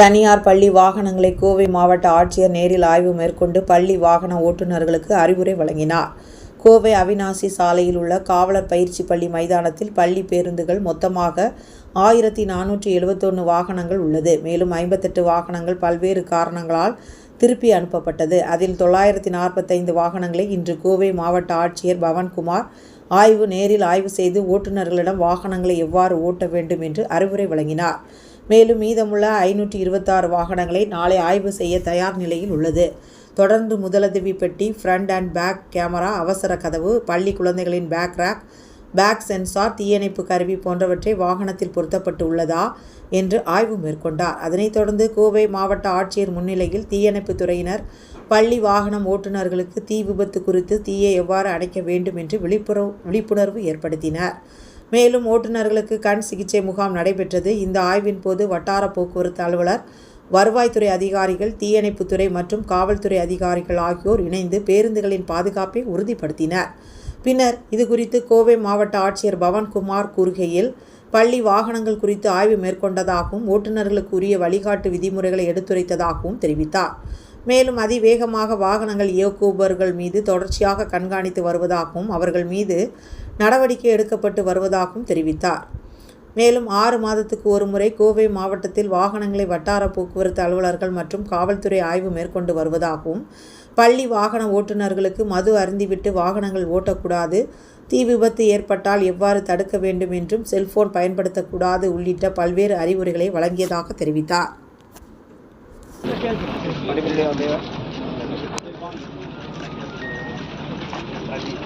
தனியார் பள்ளி வாகனங்களை கோவை மாவட்ட ஆட்சியர் நேரில் ஆய்வு மேற்கொண்டு பள்ளி வாகன ஓட்டுநர்களுக்கு அறிவுரை வழங்கினார். கோவை அவினாசி சாலையில் உள்ள காவலர் பயிற்சி பள்ளி மைதானத்தில் பள்ளி பேருந்துகள் மொத்தமாக ஆயிரத்தி நானூற்றி எழுபத்தொன்று வாகனங்கள் உள்ளது. மேலும் ஐம்பத்தெட்டு வாகனங்கள் பல்வேறு காரணங்களால் திருப்பி அனுப்பப்பட்டது. அதில் தொள்ளாயிரத்தி நாற்பத்தைந்து வாகனங்களை இன்று கோவை மாவட்ட ஆட்சியர் பவன்குமார் ஆய்வு நேரில் ஆய்வு செய்து ஓட்டுநர்களிடம் வாகனங்களை எவ்வாறு ஓட்ட வேண்டும் என்று அறிவுரை வழங்கினார். மேலும் மீதமுள்ள ஐநூற்றி இருபத்தாறு வாகனங்களை நாளை ஆய்வு செய்ய தயார் நிலையில் உள்ளது. தொடர்ந்து முதலுதவி பெட்டி ஃப்ரண்ட் அண்ட் பேக் கேமரா அவசர கதவு பள்ளி குழந்தைகளின் பேக் ரேக் பேக் சென்சார் தீயணைப்பு கருவி போன்றவற்றை வாகனத்தில் பொருத்தப்பட்டு உள்ளதா என்று ஆய்வு மேற்கொண்டார். அதனைத் தொடர்ந்து கோவை மாவட்ட ஆட்சியர் முன்னிலையில் தீயணைப்புத் துறையினர் பள்ளி வாகனம் ஓட்டுநர்களுக்கு தீ விபத்து குறித்து தீயை எவ்வாறு அடைக்க வேண்டும் என்று விழிப்புணர்வு விழிப்புணர்வு ஏற்படுத்தினர். மேலும் ஓட்டுநர்களுக்கு கண் சிகிச்சை முகாம் நடைபெற்றது. இந்த ஆய்வின் போது வட்டார போக்குவரத்து அலுவலர் வருவாய்த்துறை அதிகாரிகள் தீயணைப்புத்துறை மற்றும் காவல்துறை அதிகாரிகள் ஆகியோர் இணைந்து பேருந்துகளின் பாதுகாப்பை உறுதிப்படுத்தினர். பின்னர் இது குறித்து கோவை மாவட்ட ஆட்சியர் பவன்குமார் கூறுகையில் பள்ளி வாகனங்கள் குறித்து ஆய்வு மேற்கொண்டதாகவும் ஓட்டுநர்களுக்கு உரிய வழிகாட்டு விதிமுறைகளை எடுத்துரைத்ததாகவும் தெரிவித்தார். மேலும் அதிவேகமாக வாகனங்கள் இயக்குபவர்கள் மீது தொடர்ச்சியாக கண்காணித்து வருவதாகவும் அவர்கள் மீது நடவடிக்கை எடுக்கப்பட்டு வருவதாகவும் தெரிவித்தார் மேலும் ஆறு மாதத்துக்கு ஒருமுறை கோவை மாவட்டத்தில் வாகனங்களை வட்டார போக்குவரத்து அலுவலர்கள் மற்றும் காவல்துறை ஆய்வு மேற்கொண்டு வருவதாகவும் பள்ளி வாகன ஓட்டுநர்களுக்கு மது அருந்திவிட்டு வாகனங்கள் ஓட்டக்கூடாது தீ விபத்து ஏற்பட்டால் எவ்வாறு தடுக்க வேண்டும் என்றும் செல்போன் பயன்படுத்தக்கூடாது உள்ளிட்ட பல்வேறு அறிவுரைகளை வழங்கியதாக தெரிவித்தார் Thank you.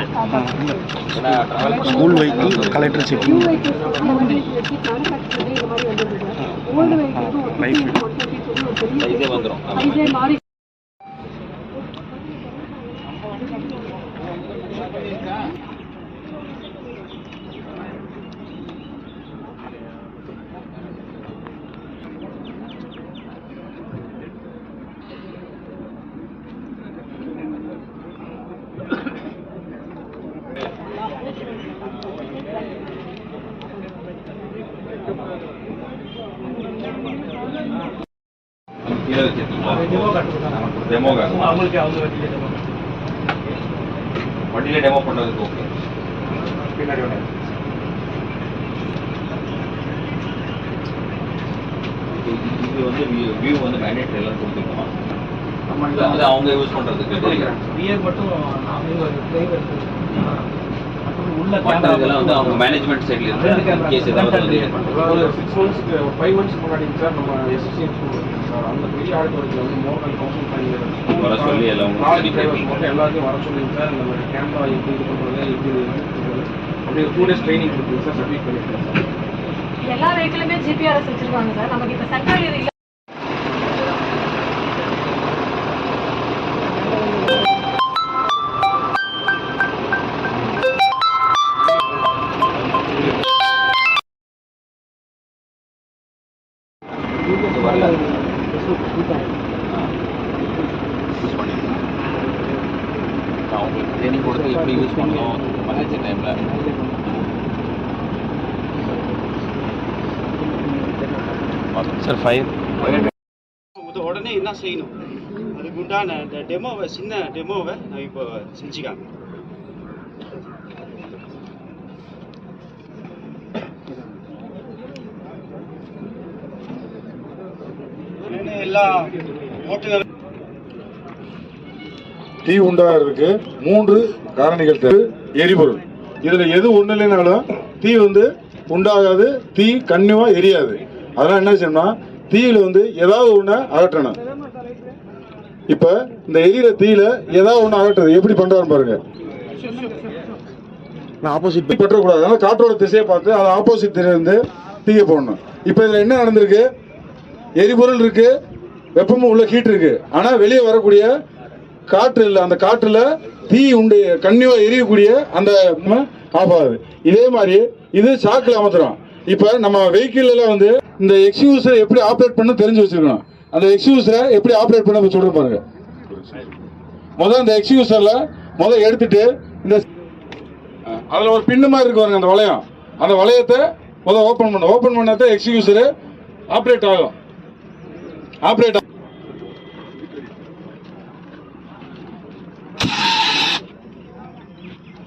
School vehicle collector checking இதே வந்துடும் கீழே வச்சிருக்கீங்களா டெமோ வண்டியில டெமோ பண்றதுக்கு ஓகே பின்னாடி இது வந்து வியூ வந்து மேனேஜ் எல்லாம் கொடுத்துருக்கோம். அது அவங்க யூஸ் பண்றதுக்கு. மட்டும் அவங்க டிரைவர் மற்ற இதெல்லாம் வந்து அவங்க மேனேஜ்மெண்ட் சைடுல கேஸ் ஏதாவது வந்து. ஒரு சிக்ஸ் மந்த்ஸ்க்கு ஃபைவ் மந்த்ஸ் முன்னாடி சார் நம்ம எஸ்எஸ்சிஎம் சார் அந்த பெரிய ஆடிட்டோரியத்தில் வந்து மோர் தென் தௌசண்ட் வர சொல்லி எல்லாம் லாரி டிரைவர்ஸ் மட்டும் எல்லாத்தையும் வர சொல்லுங்க சார். இந்த மாதிரி கேமரா எப்படி இது பண்ணுறது எப்படி அப்படியே டூ டேஸ் ட்ரைனிங் கொடுத்துருங்க சார் சர்டிஃபிகேட் பண்ணிக்கிறேன் சார். எல்லா வெஹிக்கிளுமே ஜிபிஆர்எஸ் வச்சிருக்காங்க சார். நமக்கு இப்ப சென்ட்ரல் நான் உங்களுக்கு ட்ரைனிங் கொடுத்து எப்படி யூஸ் பண்ணணும் மலேஜி டைமில் சார் ஃபைவ் உடனே என்ன செய்யணும்? அதுக்கு உண்டான இந்த டெமோவை சின்ன டெமோவை நான் இப்போ செஞ்சுக்காங்க எல்லா ஓட்டுநர் தீ உண்டாகிறதுக்கு மூன்று காரணிகள் தேவை. எரிபொருள். இதில் எது ஒன்று இல்லைனாலும் தீ வந்து உண்டாகாது. தீ கண்ணியமா எரியாது. அதெல்லாம் என்ன செய்யணும்னா தீயில் வந்து ஏதாவது ஒன்று அகற்றணும். இப்போ இந்த எரியிற தீயில ஏதாவது ஒன்று அகற்றுறது. எப்படி பண்றாரு பாருங்க. ஆப்போசிட் தீ பற்றக்கூடாது. அதனால் காற்றோட திசையை பார்த்து அது ஆப்போசிட் இருந்து தீயை போடணும். இப்போ இதில் என்ன நடந்திருக்கு? எரிபொருள் இருக்கு. வெப்பமும் உள்ள ஹீட் இருக்கு. ஆனால் வெளியே வரக்கூடிய காற்று இல்லை அந்த காற்றுல தீ உண்டு கன்னிவா எரியக்கூடிய அந்த ஆஃப் ஆகுது இதே மாதிரி இது சாக்கில் அமர்த்துறோம். இப்போ நம்ம வெஹிக்கிளெல்லாம் வந்து இந்த எக்ஸ்யூஸை எப்படி ஆப்ரேட் பண்ண தெரிஞ்சு வச்சிருக்கணும் அந்த எக்ஸ்யூஸரை எப்படி ஆப்ரேட் பண்ண சொல்ற பாருங்க. முதல் அந்த எக்ஸ்யூசர்ல முதல் எடுத்துட்டு இந்த அதில் ஒரு பின்னு மாதிரி இருக்கு பாருங்க அந்த வளையம். அந்த வளையத்தை முதல் ஓப்பன் பண்ண ஓப்பன் பண்ணாதான் எக்ஸ்கியூசர் ஆப்ரேட் ஆகும். ஆப்ரேட் டிரைவர் பண்ணி கொடுங்க வாங்க ஒரு முன்னால வாங்க ஒரு டிரைவர்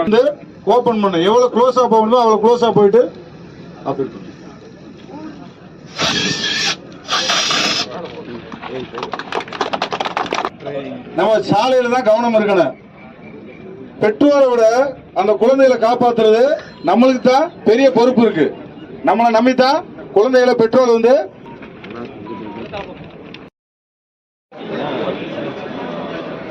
வந்து ஓபன் பண்ண. எவ்வளவு க்ளோஸா போகணுமோ அவ்வளவு க்ளோஸா போயிட்டு பண்ணு. நம்ம சாலையில தான் கவனம் இருக்கணும். பெற்றோரை விட அந்த குழந்தைகளை காப்பாத்துறது நம்மளுக்கு தான் பெரிய பொறுப்பு இருக்கு. நம்மளை நம்பித்தான் குழந்தைகளை பெற்றோர் வந்து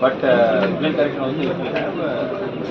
But uh, correction also you have. Uh,